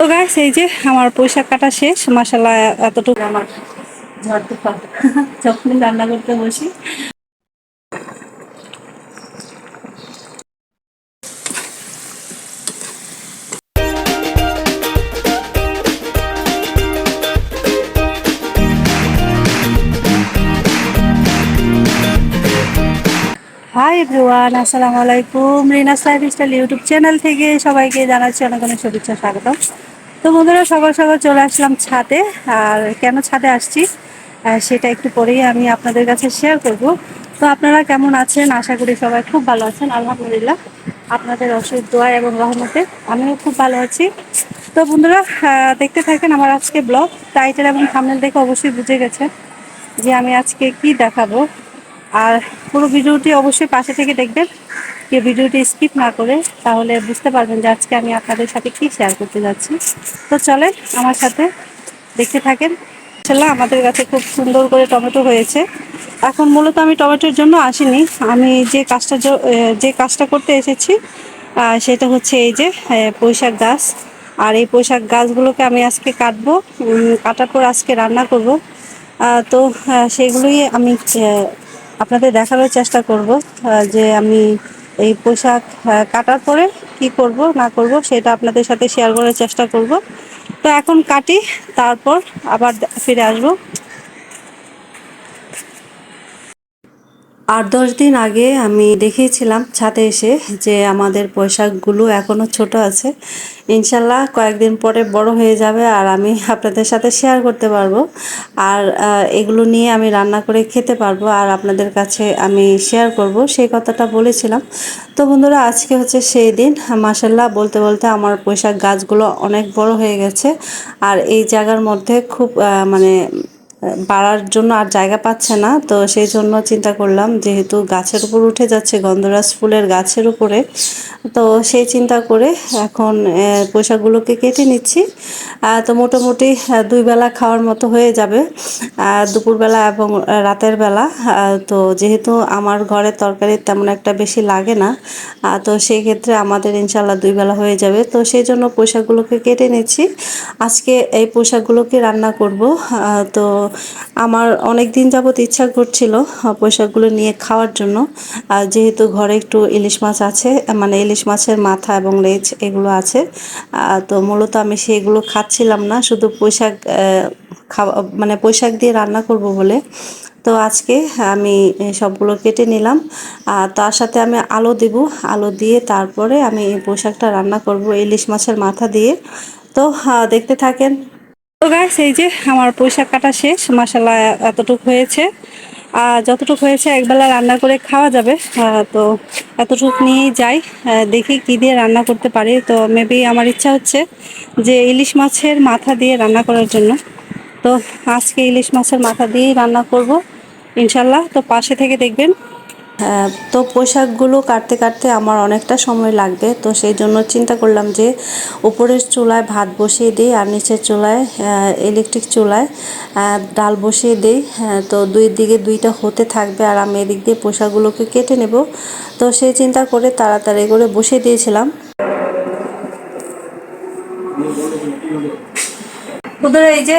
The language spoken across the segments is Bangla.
তো গাছ এই যে আমার পোশাক কাটা শেষ মাসাল্লাহ এতটুকু আমার ঝড় তুফান। যখনই রান্না করতে বসি। হাই এভরিওয়ান আসসালামু আলাইকুম। Rina's lifestyle YouTube channel থেকে সবাইকে জানাচ্ছি অনেক অনেক শুভেচ্ছা, স্বাগতম। তো বন্ধুরা, সকাল সকাল চলে আসলাম ছাদে। আর কেন ছাদে আসছি সেটা একটু পরেই আমি আপনাদের কাছে শেয়ার করব। তো আপনারা কেমন আছেন? আশা করি সবাই খুব ভালো আছেন, আলহামদুলিল্লাহ। আপনাদের অসুখ দোয়া এবং রহমতে আমিও খুব ভালো আছি। তো বন্ধুরা দেখতে থাকেন আমার আজকে ব্লগ। টাইটেল এবং থামনেল দেখে অবশ্যই বুঝে গেছেন যে আমি আজকে কি দেখাবো। আর পুরো ভিডিওটি অবশ্যই পাশে থেকে দেখবেন। যে ভিডিওটি স্কিপ না করে তাহলে বুঝতে পারবেন যে আজকে আমি আপনাদের সাথে কি শেয়ার করতে যাচ্ছি। তো চলেন আমার সাথে দেখতে থাকেন। ইনশাল্লাহ আমাদের কাছে খুব সুন্দর করে টমেটো হয়েছে। এখন মূলত আমি টমেটোর জন্য আসিনি। আমি যে কাজটা যে কাজটা করতে এসেছি সেটা হচ্ছে এই যে এ, পুঁইশাক গাছ। আর এই পুঁইশাক গাছগুলোকে আমি আজকে কাটবো। কাটার পর আজকে রান্না করব। তো সেগুলোই আমি আপনাদের দেখানোর চেষ্টা করব যে আমি এই পোশাক কাটার পরে কি করব, না করব, সেটা আপনাদের সাথে শেয়ার করার চেষ্টা করব। তো এখন কাটি, তারপর আবার ফিরে আসব। আট, দশ দিন আগে আমি দেখিয়েছিলাম ছাদে এসে যে আমাদের পোশাকগুলো এখনও ছোট আছে। ইনশাল্লাহ কয়েকদিন পরে বড় হয়ে যাবে আর আমি আপনাদের সাথে শেয়ার করতে পারব। আর এগুলো নিয়ে আমি রান্না করে খেতে পারব আর আপনাদের কাছে আমি শেয়ার করব। সেই কথাটা বলেছিলাম। তো বন্ধুরা, আজকে হচ্ছে সেই দিন। মাসাল্লাহ বলতে বলতে আমার পোশাক গাছগুলো অনেক বড় হয়ে গেছে। আর এই জায়গার মধ্যে খুব মানে বাড়ার জন্য আর জায়গা পাচ্ছে না, তো সেই জন্য চিন্তা করলাম যেহেতু গাছের উপর উঠে যাচ্ছে গন্ধরাজ ফুলের গাছের উপরে, তো সেই চিন্তা করে এখন পোশাকগুলোকে কেটে নিচ্ছি। তো মোটামুটি দুই বেলা খাওয়ার মতো হয়ে যাবে। দুপুরবেলা এবং রাতের বেলা। তো যেহেতু আমার ঘরে তরকারি তেমন একটা বেশি লাগে না তো সেই ক্ষেত্রে আমাদের ইনশাল্লাহ দুই বেলা হয়ে যাবে। তো সেই জন্য পোশাকগুলোকে কেটে নিচ্ছি। আজকে এই পোশাকগুলোকে রান্না করব? তো আমার অনেক দিন যাবত ইচ্ছা করছিল পোশাকগুলো নিয়ে খাওয়ার জন্য। আর যেহেতু ঘরে একটু ইলিশ মাছ আছে মানে ইলিশ মাছের মাথা এবং লেজ এগুলো আছে তো মূলত আমি সেগুলো খাচ্ছিলাম না, শুধু পোশাক খাওয়া মানে পোশাক দিয়ে রান্না করব বলে। তো আজকে আমি সবগুলো কেটে নিলাম, আর তার সাথে আমি আলু দিব। আলো দিয়ে তারপরে আমি পোশাকটা রান্না করব ইলিশ মাছের মাথা দিয়ে। তো দেখতে থাকেন তো গাছ এই যে আমার পোশাক কাটা শেষ মাসাল্লাহ এতটুকু হয়েছে। আর যতটুকু হয়েছে একবেলা রান্না করে খাওয়া যাবে। তো এতটুকু নিয়েই যাই। দেখি কি দিয়ে রান্না করতে পারি। তো মেবি আমার ইচ্ছা হচ্ছে যে ইলিশ মাছের মাথা দিয়ে রান্না করার জন্য। তো আজকে ইলিশ মাছের মাথা দিয়েই রান্না করব ইনশাল্লাহ তো পাশে থেকে দেখবেন তো পোশাকগুলো কাটতে কাটতে আমার অনেকটা সময় লাগবে। তো সেই জন্য চিন্তা করলাম যে উপরের চুলায় ভাত বসিয়ে দিই আর নিচের চুলায় ইলেকট্রিক চুলায় ডাল বসিয়ে দিই। হ্যাঁ, তো দুই দিকে দুইটা হতে থাকবে আর আমি এদিক দিয়ে পোশাকগুলোকে কেটে নেব। তো সেই চিন্তা করে তাড়াতাড়ি করে বসিয়ে দিয়েছিলাম। ওদের এই যে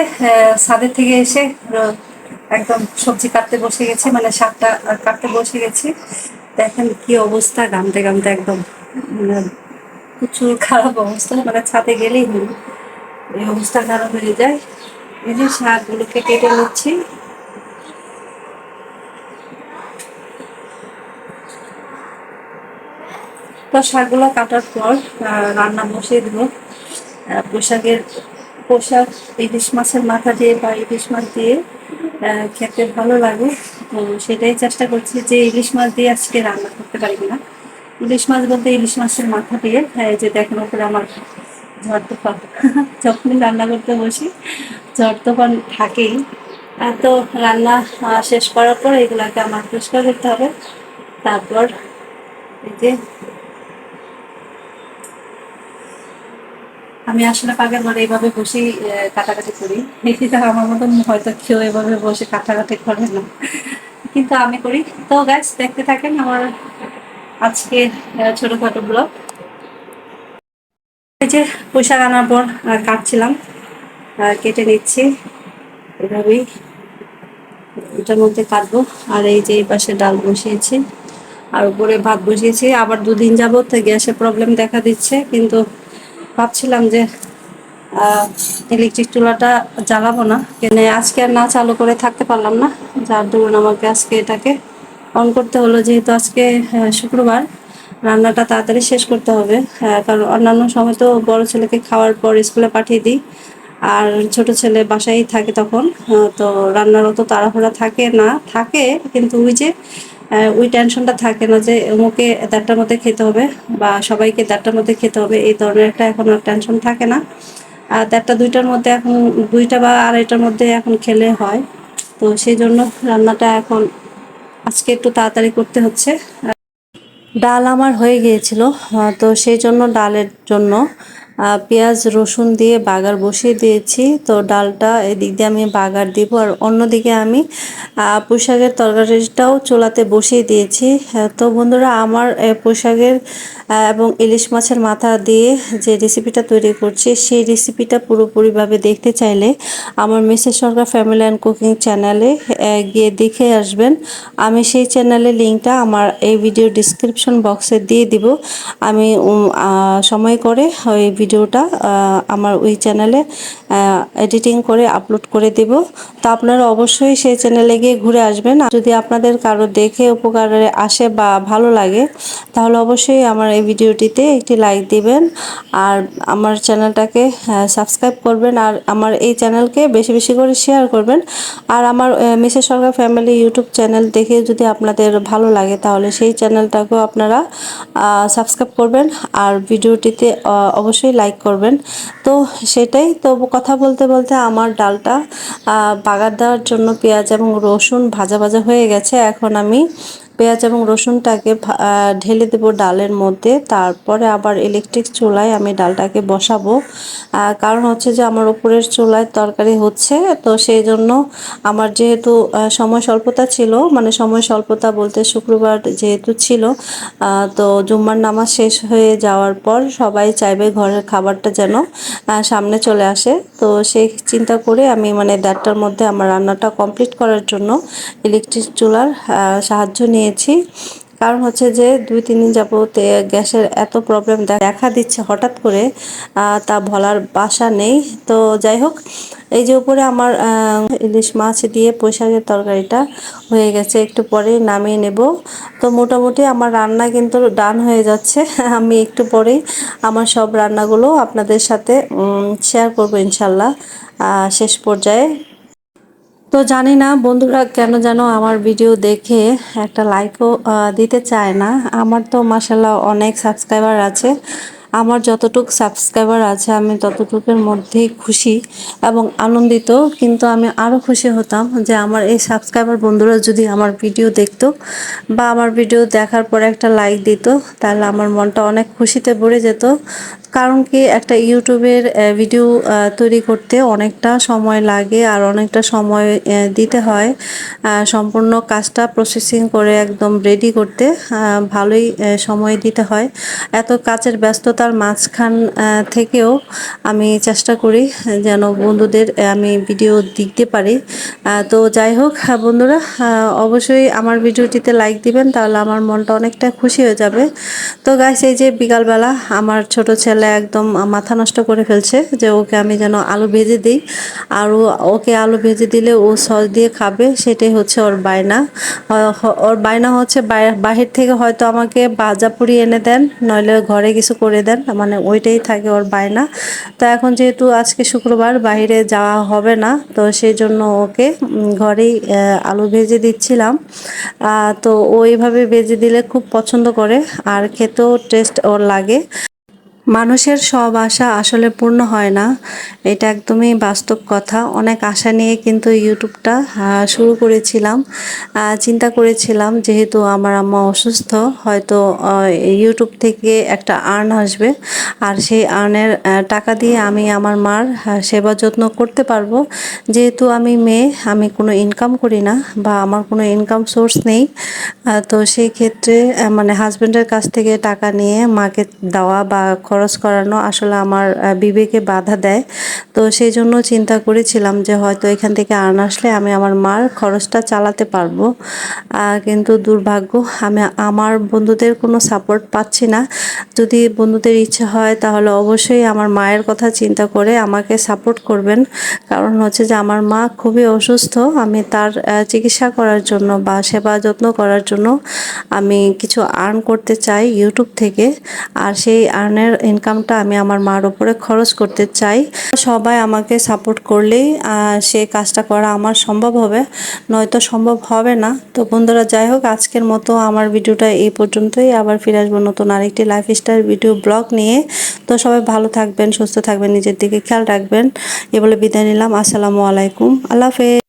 ছাদের থেকে এসে একদম সবজি কাটতে বসে গেছি মানে শাকটা কাটতে বসে গেছি। দেখেন কি অবস্থা, গামতে গামতে একদম মানে প্রচুর খারাপ অবস্থা মানে ছাদে গেলেই হলো। এই অবস্থা খারাপ হয়ে যায়। এই যে শাকগুলোকে কেটে নিচ্ছি। তো শাকগুলো কাটার পর রান্না বসিয়ে দেবো। পোশাকের পোশাক, ইলিশ মাছের মাথা দিয়ে বা ইলিশ মাছ দিয়ে খেতে ভালো লাগে। তো সেটাই চেষ্টা করছি যে ইলিশ মাছ দিয়ে আজকে রান্না করতে পারি না ইলিশ মাছ বলতে ইলিশ মাছের মাথা দিয়ে হ্যাঁ, যে দেখেন ওপরে আমার ঝড় তুফান যখনই রান্না করতে বসি ঝড় তুফান থাকেই তো রান্না শেষ করার পর এগুলাকে আমার পরিষ্কার করতে হবে। তারপর এই যে আমি আসলে পাগের ঘরে এইভাবে বসেই কাটাকাটি করি। এটা আমার মতন হয়তো কেউ এভাবে বসে কাটাকাটি করে না। কিন্তু আমি করি। তো গাছ দেখতে থাকেন আমার আজকে ছোটখাটো ব্লগ এই যে পোশাক আনার পর কাটছিলাম কেটে নিচ্ছি। এভাবেই এটার মধ্যে কাটবো। আর এই যে এই পাশে ডাল বসিয়েছি। আর উপরে ভাত বসিয়েছি। আবার দুদিন যাবত গ্যাসের প্রবলেম দেখা দিচ্ছে, কিন্তু ভাবছিলাম যে ইলেকট্রিক চুলাটা জ্বালাবো না। কেন আজকে আর না চালু করে থাকতে পারলাম না। যার দরুন আমাকে আজকে এটাকে অন করতে হলো, যেহেতু আজকে শুক্রবার। রান্নাটা তাড়াতাড়ি শেষ করতে হবে। কারণ অন্যান্য সময় তো বড় ছেলেকে খাওয়ার পর স্কুলে পাঠিয়ে দিই। আর ছোট ছেলে বাসায় থাকে তখন। তো রান্নার অত তাড়াহুড়া থাকে, না থাকে। কিন্তু ওই যে ওই টেনশনটা থাকে না যে ওকে দেড়টার মধ্যে খেতে হবে বা সবাইকে দেড়টার মধ্যে খেতে হবে, এই ধরনের একটা এখন আর টেনশন থাকে না। আর দেড়টা দুইটার মধ্যে এখন, দুইটা বা আড়াইটার মধ্যে এখন খেলে হয়। তো সেই জন্য রান্নাটা এখন আজকে একটু তাড়াতাড়ি করতে হচ্ছে। ডাল আমার হয়ে গিয়েছিল তো সেই জন্য ডালের জন্য পেঁয়াজ, রসুন দিয়ে বাগার বসিয়ে দিয়েছি। তো ডালটা এদিক দিয়ে আমি বাগার দিব। আর অন্যদিকে আমি পোশাকের তরকারিটাও চুলাতে বসিয়ে দিয়েছি। তো বন্ধুরা, আমার পোশাকের এবং ইলিশ মাছের মাথা দিয়ে যে রেসিপিটা তৈরি করছি, সেই রেসিপিটা পুরোপুরিভাবে দেখতে চাইলে আমার Mrs Sarkar family and cooking চ্যানেলে গিয়ে দেখে আসবেন। আমি সেই চ্যানেলের লিঙ্কটা আমার এই ভিডিও ডিসক্রিপশন বক্সে দিয়ে দিব। আমি সময় করে ওই ভিডিওটা আমার ওই চ্যানেলে এডিটিং করে আপলোড করে দেব। তো আপনারা অবশ্যই সেই চ্যানেলে গিয়ে ঘুরে আসবেন। যদি আপনাদের কারও দেখে উপকারে আসে বা ভালো লাগে, তাহলে অবশ্যই আমার এই ভিডিওটিতে একটি লাইক দিবেন। আর আমার চ্যানেলটাকে সাবস্ক্রাইব করবেন। আর আমার এই চ্যানেলকে বেশি বেশি করে শেয়ার করবেন। আর আমার Mrs Sarkar family YouTube channel দেখে যদি আপনাদের ভালো লাগে, তাহলে সেই চ্যানেলটাকেও আপনারা সাবস্ক্রাইব করবেন। আর ভিডিওটিতে অবশ্যই লাইক করবেন। তো সেটাই, তো কথা বলতে বলতে আমার ডালটা বাগার দেওয়ার জন্য পেঁয়াজ এবং রসুন ভাজা ভাজা হয়ে গেছে। এখন আমি পেঁয়াজ এবং রসুনটাকে ঢেলে দেবো ডালের মধ্যে। তারপরে আবার ইলেকট্রিক চুলায় আমি ডালটাকে বসাবো। কারণ হচ্ছে যে আমার উপরের চুলায় তরকারি হচ্ছে, তো সেই জন্য আমার যেহেতু সময় স্বল্পতা ছিল মানে সময় স্বল্পতা বলতে শুক্রবার যেহেতু ছিল তো জুম্মার নামাজ শেষ হয়ে যাওয়ার পর সবাই চাইবে ঘরের খাবারটা যেন সামনে চলে আসে। তো সেই চিন্তা করে আমি মানে দেড়টার মধ্যে আমার রান্নাটা কমপ্লিট করার জন্য ইলেকট্রিক চুলার সাহায্য সাহায্য নিয়েছি। কারণ হচ্ছে যে দুই, তিন দিন যাবত গ্যাসের এত প্রবলেম দেখা দিচ্ছে হঠাৎ করে তা ভলার বাসা নেই। তো যাই হোক, এই যে উপরে আমার ইলিশ মাছ দিয়ে পোশাকের তরকারিটা হয়ে গেছে, একটু পরেই নামিয়ে নেব। তো মোটামুটি আমার রান্না কিন্তু ডান হয়ে যাচ্ছে। আমি একটু পরেই আমার সব রান্নাগুলো আপনাদের সাথে শেয়ার করব ইনশাল্লাহ। শেষ পর্যায়ে তো জানি না বন্ধুরা কেন যেন আমার ভিডিও দেখে একটা লাইকও দিতে চায় না। আমার তো মাসাল্লাহ অনেক সাবস্ক্রাইবার আছে। আমার যতটুক সাবস্ক্রাইবার আছে, আমি ততটুকুর মধ্যেই খুশি এবং আনন্দিত। কিন্তু আমি আরও খুশি হতাম যে আমার এই সাবস্ক্রাইবার বন্ধুরা যদি আমার ভিডিও দেখতো বা আমার ভিডিও দেখার পরে একটা লাইক দিত, তাহলে আমার মনটা অনেক খুশিতে ভরে যেত। কারণ কি একটা ইউটিউবের ভিডিও তৈরি করতে অনেকটা সময় লাগে আর অনেকটা সময় দিতে হয়। সম্পূর্ণ কাজটা প্রসেসিং করে একদম রেডি করতে ভালোই সময় দিতে হয়। এত কাজের ব্যস্ততার মাঝখান থেকেও আমি চেষ্টা করি যেন বন্ধুদের আমি ভিডিও দিতে পারি। তো যাই হোক বন্ধুরা অবশ্যই আমার ভিডিওটিতে লাইক দিবেন, তাহলে আমার মনটা অনেকটা খুশি হয়ে যাবে। তো গাইস এই যে বিকালবেলা আমার ছোট ছেলে একদম মাথা নষ্ট করে ফেলছে যে ওকে আমি যেন আলু ভেজে দিই। আর ওকে আলু ভেজে দিলে ও সস দিয়ে খাবে, সেটাই হচ্ছে ওর বায়না। ওর বায়না হচ্ছে বাহির থেকে হয়তো আমাকে ভাজা পুরি এনে দেন, নইলে ঘরে কিছু করে দেন মানে ওইটাই থাকে ওর বায়না। তো এখন যেহেতু আজকে শুক্রবার বাইরে যাওয়া হবে না, তো সেই জন্য ওকে ঘরেই আলু ভেজে দিচ্ছিলাম। তো ওইভাবে ভেজে দিলে খুব পছন্দ করে, আর খেতেও টেস্ট ওর লাগে। মানুষের সব আশা আসলে পূর্ণ হয় না। এটা একদমই বাস্তব কথা। অনেক আশা নিয়ে কিন্তু ইউটিউবটা শুরু করেছিলাম। চিন্তা করেছিলাম যেহেতু আমার আম্মা অসুস্থ, হয়তো ইউটিউব থেকে একটা আর্ন আসবে। আর সেই আর্নের টাকা দিয়ে আমি আমার মার সেবা যত্ন করতে পারব। যেহেতু আমি মেয়ে, আমি কোনো ইনকাম করি না বা আমার কোনো ইনকাম সোর্স নেই তো সেই ক্ষেত্রে মানে হাজব্যান্ডের কাছ থেকে টাকা নিয়ে মাকে দেওয়া বা খরচ করানো আসলে আমার বিবেকে বাধা দেয়। তো সেই জন্য চিন্তা করেছিলাম যে হয়তো এখান থেকে আর্ন আসলে আমি আমার মার খরচটা চালাতে পারব। কিন্তু দুর্ভাগ্য, আমি, আমার বন্ধুদের কোনো সাপোর্ট পাচ্ছি না। যদি বন্ধুদের ইচ্ছে হয় তাহলে অবশ্যই আমার মায়ের কথা চিন্তা করে আমাকে সাপোর্ট করবেন। কারণ হচ্ছে যে আমার মা খুবই অসুস্থ। আমি তার চিকিৎসা করার জন্য বা সেবা যত্ন করার জন্য আমি কিছু আর্ন করতে চাই ইউটিউব থেকে। আর সেই আর্নের ইনকামটা আমি আমার মার উপরে খরচ করতে চাই। সবাই আমাকে সাপোর্ট করলেই সেই কাজটা করা আমার সম্ভব হবে। নয়তো সম্ভব হবে না। তো বন্ধুরা, যাই হোক, আজকের মতো আমার ভিডিওটা এই পর্যন্তই। আবার ফিরে আসব নতুন আরেকটি লাইফস্টাইল ভিডিও ব্লগ নিয়ে। তো সবাই ভালো থাকবেন, সুস্থ থাকবেন, নিজের দিকে খেয়াল রাখবেন। এ বলে বিদায় নিলাম। আসসালামু আলাইকুম। আল্লাহ হাফেজ।